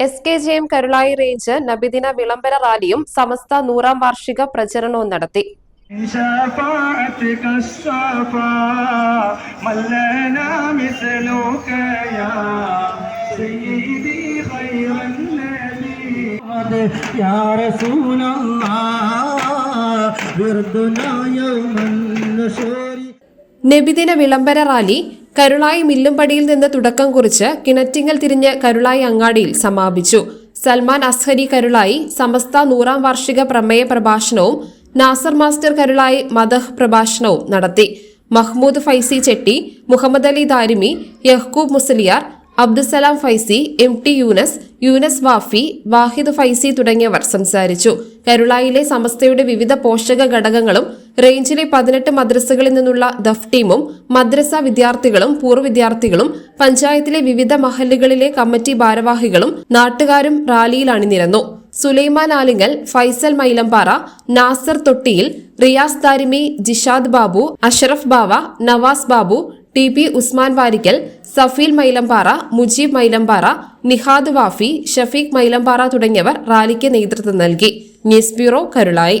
S K J M Karulai range നബിദിന വിളംബര റാലിയും സമസ്ത നൂറാം വാർഷിക പ്രചരണവും നടത്തി. നബിദിന വിളംബര റാലി കരുളായി മില്ലുംപടിയിൽ നിന്ന് തുടക്കം കുറിച്ച് കിണറ്റിങ്ങൽ തിരിഞ്ഞ് കരുളായി അങ്ങാടിയിൽ സമാപിച്ചു. സൽമാൻ അസ്ഹരി കരുളായി സമസ്ത നൂറാം വാർഷിക പ്രമേയ പ്രഭാഷണവും നാസർ മാസ്റ്റർ കരുളായി മദഹ് പ്രഭാഷണവും നടത്തി. മഹ്മൂദ് ഫൈസി ചെട്ടി മുഹമ്മദ് അലി ദാരിമി യഹ്കൂബ് മുസലിയാർ അബ്ദുസലാം ഫൈസി എം ടി യൂനസ് യൂനസ് വാഫി വാഹിദ് ഫൈസി തുടങ്ങിയവർ സംസാരിച്ചു. കരുളായിലെ സമസ്തയുടെ വിവിധ പോഷക ഘടകങ്ങളും റേഞ്ചിലെ പതിനെട്ട് മദ്രസകളിൽ നിന്നുള്ള ദഫ് ടീമും മദ്രസ വിദ്യാർത്ഥികളും പൂർവ വിദ്യാർത്ഥികളും പഞ്ചായത്തിലെ വിവിധ മഹല്ലുകളിലെ കമ്മിറ്റി ഭാരവാഹികളും നാട്ടുകാരും റാലിയിൽ അണിനിരന്നു സുലൈമാൻ ആലിങ്ങൽ ഫൈസൽ മൈലമ്പാറ നാസർ തൊട്ടിയിൽ റിയാസ് ദാരിമി ജിഷാദ് ബാബു അഷറഫ് ബാവ നവാസ് ബാബു ടി പി ഉസ്മാൻ വാരിക്കൽ സഫീൽ മൈലമ്പാറ മുജീബ് മൈലമ്പാറ നിഹാദ് വാഫി ഷഫീഖ് മൈലമ്പാറ തുടങ്ങിയവർ റാലിക്ക് നേതൃത്വം നൽകി. News bureau Karulai.